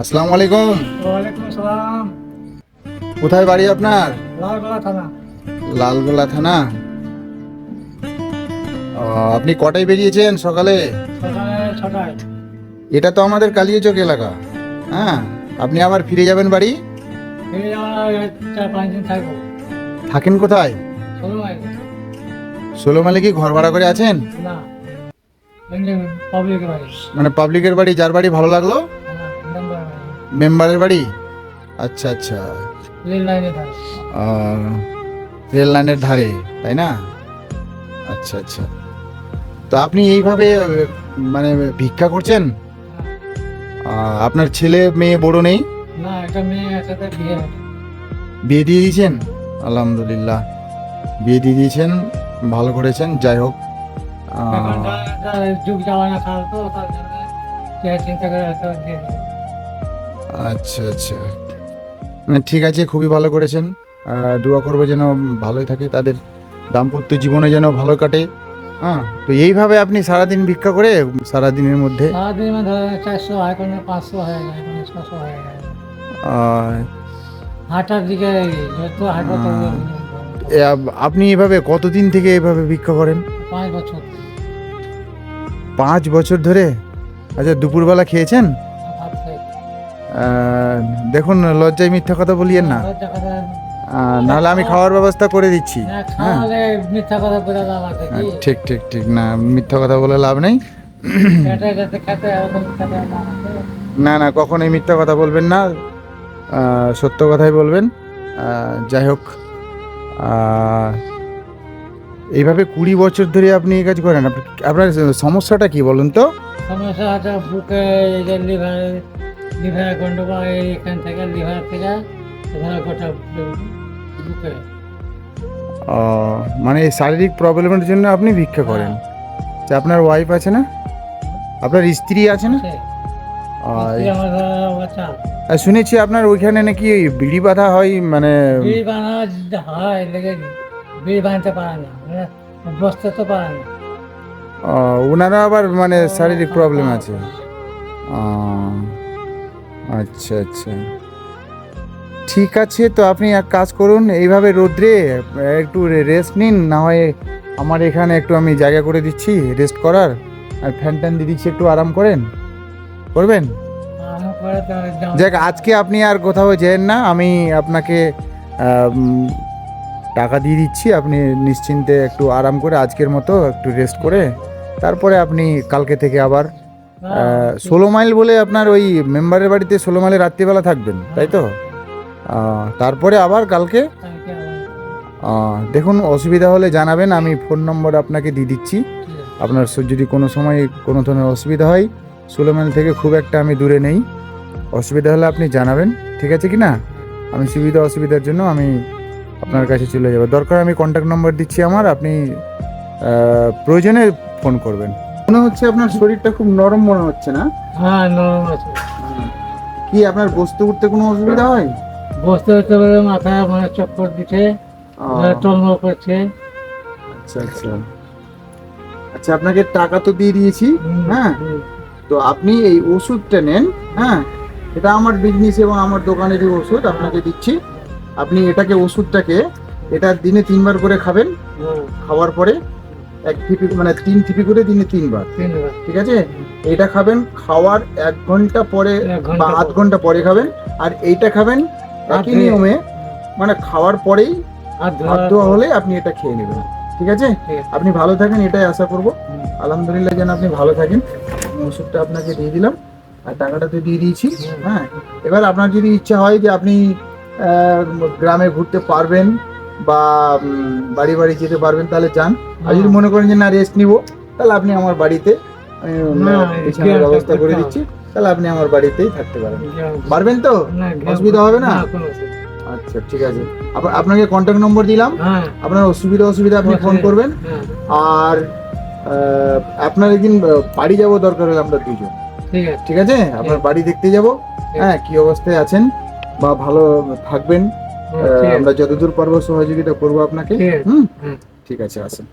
আসসালামু আলাইকুম। ওয়ালাইকুম আসসালাম। কোথায় বাড়ি আপনার? লালগোলা থানা। লালগোলা থানা। আপনি কটায় বেরিয়েছেন সকালে? এটা তো আমাদের কালিয়াচক এলাকা। হ্যাঁ আপনি আবার ফিরে যাবেন বাড়ি? থাকেন কোথায়? ষোলো মাইল। মালে কি ঘর ভাড়া করে আছেন? মানে পাবলিকের বাড়ি যার বাড়ি ভালো লাগল। মেম্বারের বাড়ি? আচ্ছা আচ্ছা। রেল লাইনে ধারে। রেল লাইনের ধারে তাই না? আচ্ছা আচ্ছা। তো আপনি এইভাবে মানে ভিক্ষা করছেন? আপনার ছেলে মেয়ে বড় নেই? না একটা মেয়ে একসাথে বিয়ে বিয়ে দিয়ে দিয়েছেন? আলহামদুলিল্লাহ। বিয়ে দিয়ে দিয়েছেন ভালো করেছেন যাই হোক। যুগ জামানা খারাপ তো তার জন্য চিন্তা করে। আচ্ছা আচ্ছা। ঠিক আছে খুবই ভালো করেছেন। দোয়া করব যেন ভালোই থাকে তাদের দাম্পত্য জীবনে যেন ভালো কাটে। হ্যাঁ তো এইভাবে আপনি সারাদিন ভিক্ষা করে সারাদিনের মধ্যে? সারাদিন মানে ধরো চারশো হয় কোনো পাঁচশো হয়ে যায় কোনো ছশো হয়ে যায় হাঁটার দিকে যত হাঁটবো তত এ, আপ- আপনি এভাবে কতদিন থেকে এভাবে ভিক্ষা করেন? পাঁচ বছর। পাঁচ বছর ধরে? আচ্ছা দুপুরবেলা খেয়েছেন? দেখুন লজ্জায় মিথ্যা কথা বলিয়েন না। নাহলে আমি খাওয়ার ব্যবস্থা করে দিচ্ছি। হ্যাঁ, ঠিক ঠিক ঠিক। না মিথ্যা কথা বলে লাভ নেই। না না কখনোই মিথ্যা কথা বলবেন না। সত্য কথাই বলবেন। যাই হোক এইভাবে কুড়ি বছর ধরে আপনি এই কাজ করেন। আপনার সমস্যাটা কি বলুন তো? সমস্যা আছে বুকে যে লিভার লিভার গন্ডগোল এইখান থেকে লিভার থেকে এখানে গোটা বুকে আহ, মানে এই শারীরিক প্রবলেমের জন্য আপনি ভিক্ষা করেন? যে আপনার ওয়াইফ আছে না? আপনার স্ত্রী আছে না? ধরো আর শুনেছি আপনার ওইখানে নাকি বিড়ি বাঁধা হয় মানে বিড়ি বানা হয় লেগে বিড়ি বানাতে পারে না মানে বসতে তো পারে না। ওনারা আবার মানে শারীরিক প্রবলেম আছে। আচ্ছা আচ্ছা। ঠিক আছে তো আপনি এক কাজ করুন এইভাবে রোদ্রে একটু রেস্ট নিন না হয় আমার এখানে একটু আমি জায়গা করে দিচ্ছি রেস্ট করার আর ফ্যান ট্যান দিয়ে দিচ্ছি একটু আরাম করেন। করবেন? যাক আজকে আপনি আর কোথাও যেন না আমি আপনাকে টাকা দিয়ে দিচ্ছি আপনি নিশ্চিন্তে একটু আরাম করে আজকের মতো একটু রেস্ট করে তারপরে আপনি কালকে থেকে আবার ষোলো মাইল বলে আপনার ওই মেম্বারের বাড়িতে ষোলো মাইলে রাত্রিবেলা থাকবেন তাই তো? তারপরে আবার কালকে? দেখুন অসুবিধা হলে জানাবেন আমি ফোন নম্বর আপনাকে দিয়ে দিচ্ছি। আপনার যদি কোনো সময় কোনো ধরনের অসুবিধা হয় ষোলো মাইল থেকে খুব একটা আমি দূরে নেই। অসুবিধা হলে আপনি জানাবেন ঠিক আছে কি না? আমি সুবিধা অসুবিধার জন্য আমি আপনার কাছে চলে যাব। দরকার আমি কন্ট্যাক্ট নম্বর দিচ্ছি আমার আপনি প্রয়োজনে ফোন করবেন। মনে হচ্ছে আপনার শরীরটা খুব নরম মনে হচ্ছে না? হ্যাঁ নরম আছে। কি আপনার বসতে উঠতে কোনো অসুবিধা হয়? বসতে হতে পারে মাথায় মানে চক্কর দিচ্ছে আহ, টলমল করছে। আচ্ছা আচ্ছা। আচ্ছা আপনাকে টাকা তো দিয়ে দিয়েছি হ্যাঁ? তো আপনি এই ওষুধটা নেন হ্যাঁ? এটা আমার বিজনেস এবং আমার দোকানেরই ওষুধ আপনাকে দিচ্ছি। আপনি এটাকে ওষুধটাকে এটা দিনে তিনবার করে খাবেন খাওয়ার পরে। এক টিপি মানে তিন টিপি করে দিনে তিনবার। ঠিক আছে? এটা খাবেন খাওয়ার এক ঘণ্টা পরে বা আধ ঘণ্টা পরে খাবেন আর এইটা খাবেন একই নিয়মে মানে খাওয়ার পরেই হাত ধোয়া- হলে আপনি এটা খেয়ে নেবেন। ঠিক আছে? আপনি ভালো থাকেন এটাই আশা করব। হুম। আলহামদুলিল্লাহ যেন আপনি ভালো থাকেন। ওষুধটা আপনাকে দিয়ে দিলাম আর টাকাটা তো দিয়ে দিয়েছি। হ্যাঁ? এবার আপনার যদি ইচ্ছা হয় যে আপনি গ্রামে ঘুরতে পারবেন বা বাড়ি বাড়ি যেতে পারবেন তাহলে যান। আর যদি মনে করেন যে না রেস্ট নিব তাহলে আপনি আমার বাড়িতে ব্যবস্থা করে দিচ্ছি। তাহলে আপনি আমার বাড়িতেই থাকতে পারেন। পারবেন। তো? অসুবিধা হবে না? আচ্ছা ঠিক আছে। আপ- আপনাকে কন্ট্যাক্ট নম্বর দিলাম। হ্যাঁ। আপনার অসুবিধা অসুবিধা আপনি ফোন করবেন। হ্যাঁ, আর আপনার একদিন বাড়ি যাব দরকার হলে আমরা দুজন। ঠিক আছে। আপনার বাড়ি দেখতে যাব। হ্যাঁ কি অবস্থায় আছেন বা ভালো থাকবেন। আমরা যতদূর পারব সহযোগিতা করব আপনাকে। হুম। ঠিক আছে আসেন।